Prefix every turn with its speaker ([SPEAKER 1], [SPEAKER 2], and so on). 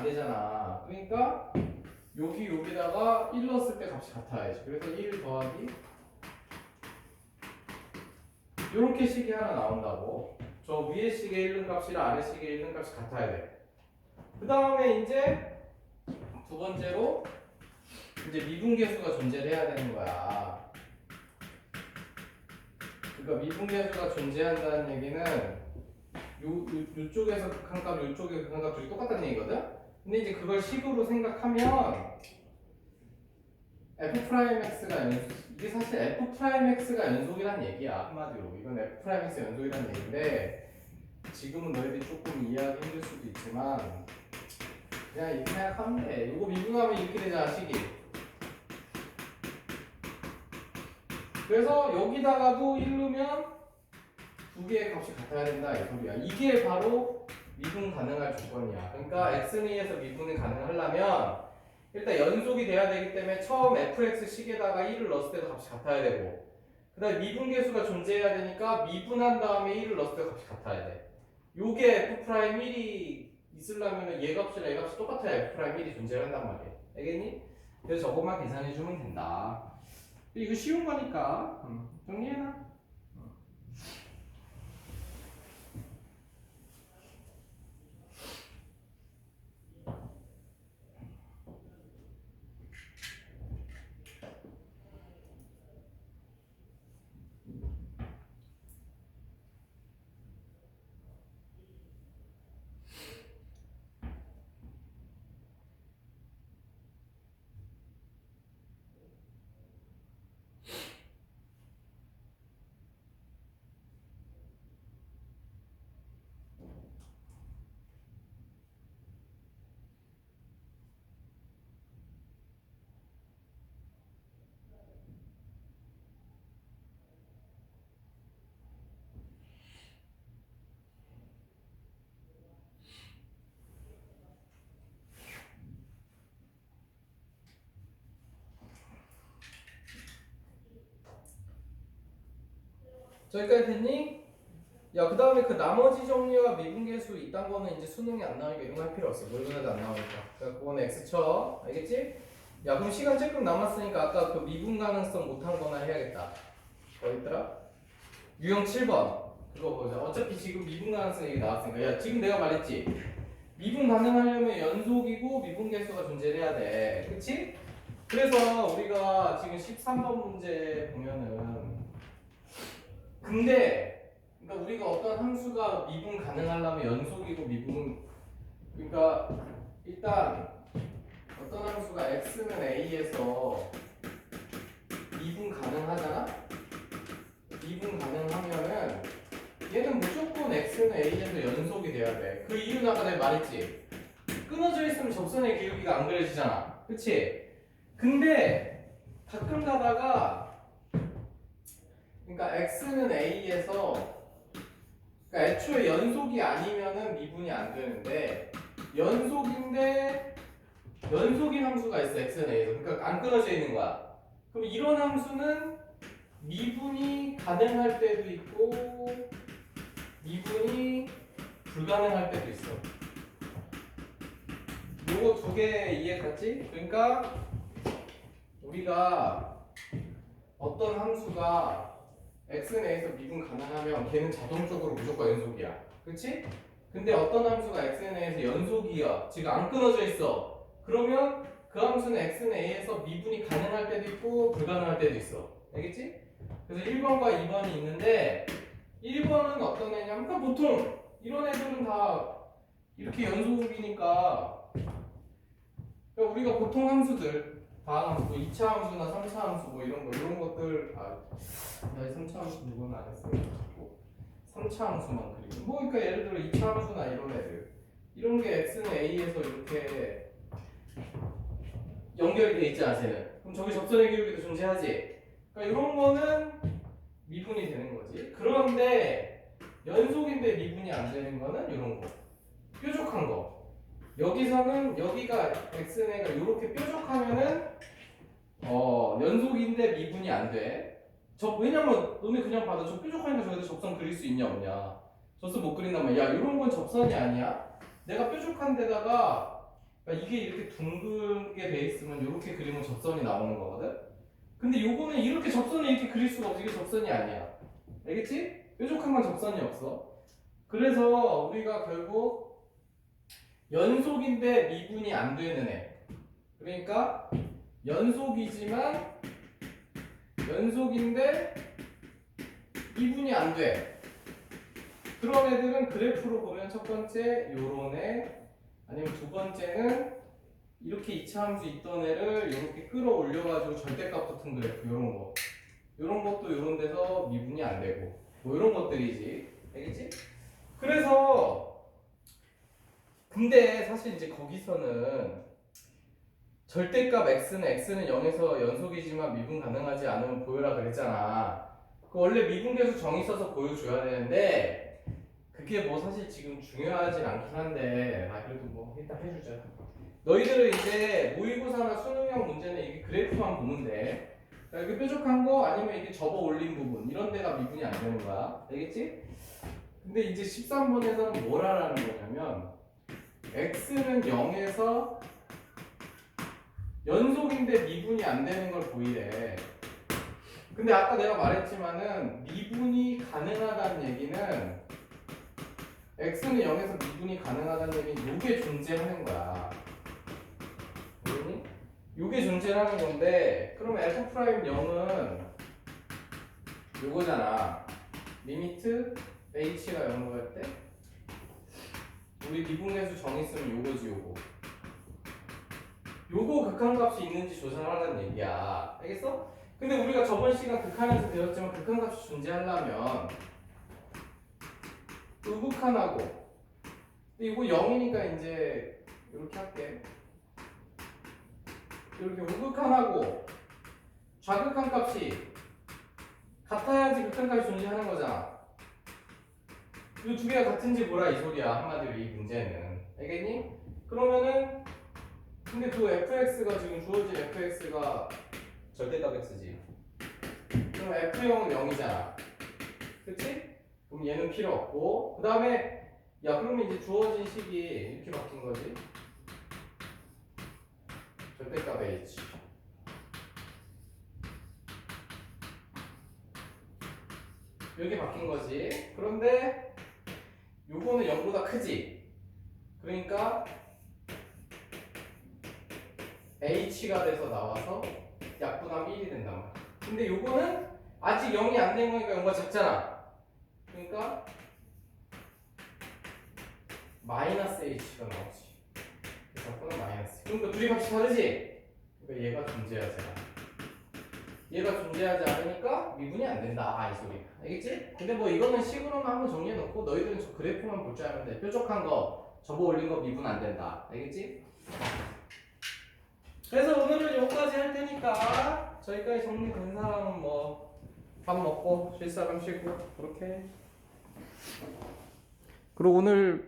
[SPEAKER 1] 안 되잖아. 그러니까 여기 여기다가 1 넣었을 때 값이 같아야지. 그래서 1 더하기 이렇게 식이 하나 나온다고. 저 위에 식의 1는 값이랑 아래 식의 1는 값이 같아야 돼. 그 다음에 이제 두 번째로 이제 미분계수가 존재를 해야 되는 거야. 그러니까 미분계수가 존재한다는 얘기는 요, 요, 요쪽에서 극한값, 요쪽의 극한값 둘이 똑같다는 얘기거든? 근데 이제 그걸 식으로 생각하면 f'(x가 연속, 이게 사실 f'(x가 연속이란 얘기야, 한마디로. 이건 f'(x 연속이란 얘기인데, 지금은 너희들이 조금 이해하기 힘들 수도 있지만, 그냥 이렇게 생각하면 돼. 이거 미분하면 이렇게 되잖아, 식이. 그래서 여기다가도 1루면 두 개의 값이 같아야 된다 이 소리야. 이게 바로 미분 가능할 조건이야. 그러니까 x는 2에서 미분이 가능하려면 일단 연속이 돼야 되기 때문에 처음 fx 식에다가 1을 넣었을 때도 값이 같아야 되고 그 다음에 미분 계수가 존재해야 되니까 미분한 다음에 1을 넣었을 때 값이 같아야 돼. 요게 f 프라임 1이 있으려면 얘 값이랑 얘 값이 똑같아야 f 프라임 1이 존재한단 말이야. 알겠니? 그래서 저것만 계산해 주면 된다. 이거 쉬운 거니까 음, 정리해놔. 저기까지 됐니? 야, 그 다음에 그 나머지 정리와 미분계수 이딴 거는 이제 수능이 안 나오니까 이런 거 할 필요 없어. 물건에도 안 나오니까. 그러니까 그거는 X 쳐. 알겠지? 야, 그럼 시간 조금 남았으니까 아까 그 미분 가능성 못한 거나 해야겠다. 어디 있더라? 유형 7번. 그거 보자. 어차피 지금 미분 가능성 얘기 나왔으니까. 야, 지금 내가 말했지? 미분 가능하려면 연속이고 미분계수가 존재해야 돼. 그치? 그래서 우리가 지금 13번 문제 보면은 근데 그러니까 우리가 어떤 함수가 미분 가능하려면 연속이고 미분 그러니까 일단 어떤 함수가 x는 a에서 미분 가능하잖아. 미분 가능하면은 얘는 무조건 x는 a에서 연속이 돼야 돼. 그 이유는 아까 내가 말했지. 끊어져 있으면 접선의 기울기가 안 그려지잖아. 그치? 근데 가끔 가다가 그러니까 x는 a에서 그러니까 애초에 연속이 아니면은 미분이 안 되는데 연속인데 연속인 함수가 있어 x는 a에서 그러니까 안 끊어져 있는 거야. 그럼 이런 함수는 미분이 가능할 때도 있고 미분이 불가능할 때도 있어. 요거 두 개 이해 갔지? 그러니까 우리가 어떤 함수가 x는 a에서 미분 가능하면 걔는 자동적으로 무조건 연속이야. 그치? 근데 어떤 함수가 x는 a에서 연속이야. 지금 안 끊어져 있어. 그러면 그 함수는 x는 a에서 미분이 가능할 때도 있고 불가능할 때도 있어. 알겠지? 그래서 1번과 2번이 있는데 1번은 어떤 애냐면 그러니까 보통 이런 애들은 다 이렇게 연속이니까 그러니까 우리가 보통 함수들 다항함수, 뭐 2차 함수나 3차 함수 뭐 이런 거 이런 것들 아, 나 3차 함수 누구는 안 했으니까 3차 함수만 그리고 뭐 그러니까 예를 들어 2차 함수나 이런 애들 이런 게 x는 a에서 이렇게 연결이 돼 있지 않으세요? 그럼 저기 접선의 기울기도 존재하지. 그러니까 이런 거는 미분이 되는 거지. 그런데 연속인데 미분이 안 되는 거는 이런 거. 뾰족한 거. 여기서는 여기가 x네가 이렇게 뾰족하면은 어 연속인데 미분이 안 돼. 저 왜냐면 너네 그냥 봐도 저 뾰족하니까 저기다 접선 그릴 수 있냐 없냐. 접선 못 그린다면 야 이런 건 접선이 아니야. 내가 뾰족한 데다가 그러니까 이게 이렇게 둥글게 돼 있으면 이렇게 그리면 접선이 나오는 거거든. 근데 요거는 이렇게 접선을 이렇게 그릴 수가 없어. 이게 접선이 아니야. 알겠지? 뾰족한 건 접선이 없어. 그래서 우리가 결국 연속인데 미분이 안 되는 애. 그러니까 연속이지만 연속인데 미분이 안 돼. 그런 애들은 그래프로 보면 첫 번째 요런 애 아니면 두 번째는 이렇게 이차함수 있던 애를 이렇게 끌어올려가지고 절대값 붙은 그래프 요런 거 요런 것도 요런 데서 미분이 안 되고 뭐 요런 것들이지 알겠지? 그래서 근데 사실 이제 거기서는 절대값 x는 x는 0에서 연속이지만 미분 가능하지 않으면 보여라 그랬잖아. 그 원래 미분계수 정의 써서 보여줘야 되는데 그게 뭐 사실 지금 중요하진 않긴 한데 아 그래도 뭐 일단 해주자. 너희들은 이제 모의고사나 수능형 문제는 이게 그래프만 보면 돼. 이렇게 뾰족한 거 아니면 이게 접어 올린 부분 이런 데가 미분이 안 되는 거야. 알겠지? 근데 이제 13번에서는 뭘 하라는 거냐면 x는 0에서 연속인데 미분이 안 되는 걸 보이래 근데 아까 내가 말했지만은 미분이 가능하다는 얘기는 x는 0에서 미분이 가능하다는 얘기는 요게 존재하는 거야. 모르니? 요게 존재하는 건데 그러면 f 프라임 0은 요거잖아. 리미트 h가 0으로 할 때 우리 미분계수 정의 쓰면 요거지 요거. 요거 극한값이 있는지 조사하라는 얘기야. 알겠어? 근데 우리가 저번 시간 극한에서 배웠지만 극한값이 존재하려면 우극한하고 근데 이거 0이니까 이제 이렇게 할게 이렇게 우극한하고 좌극한 값이 같아야지 극한 값이 존재하는 거잖아 이 두 개가 같은지 뭐라 이 소리야 한마디로 이 문제는. 알겠니? 그러면은 근데 그 fx가 지금 주어진 fx가 절대값 x지. 그럼 f0은 0이잖아. 그치? 그럼 얘는 필요 없고 그 다음에 야 그러면 이제 주어진 식이 이렇게 바뀐 거지? 절대값 h. 이렇게 바뀐 거지. 그런데 요거는 0보다 크지 그러니까 h가 돼서 나와서 약분하면 1이 된단 말이야 근데 요거는 아직 0이 안 된 거니까 0과 작잖아 그러니까 마이너스 h가 나오지. 그래서 거는 마이너스. 그러니까 둘이 값이 다르지. 그러니까 얘가 존재하지 않아. 얘가 존재하지 않으니까 미분이 안 된다. 아, 이 소리. 알겠지? 근데 뭐 이거는 식으로만 한번 정리해 놓고 너희들은 저 그래프만 볼 줄 알면 돼. 뾰족한 거, 접어 올린 거 미분 안 된다. 알겠지? 그래서 오늘은 여기까지 할 테니까 저희까지 정리 된 사람은 뭐 밥 먹고 쉴 사람 쉬고 그렇게 그리고 오늘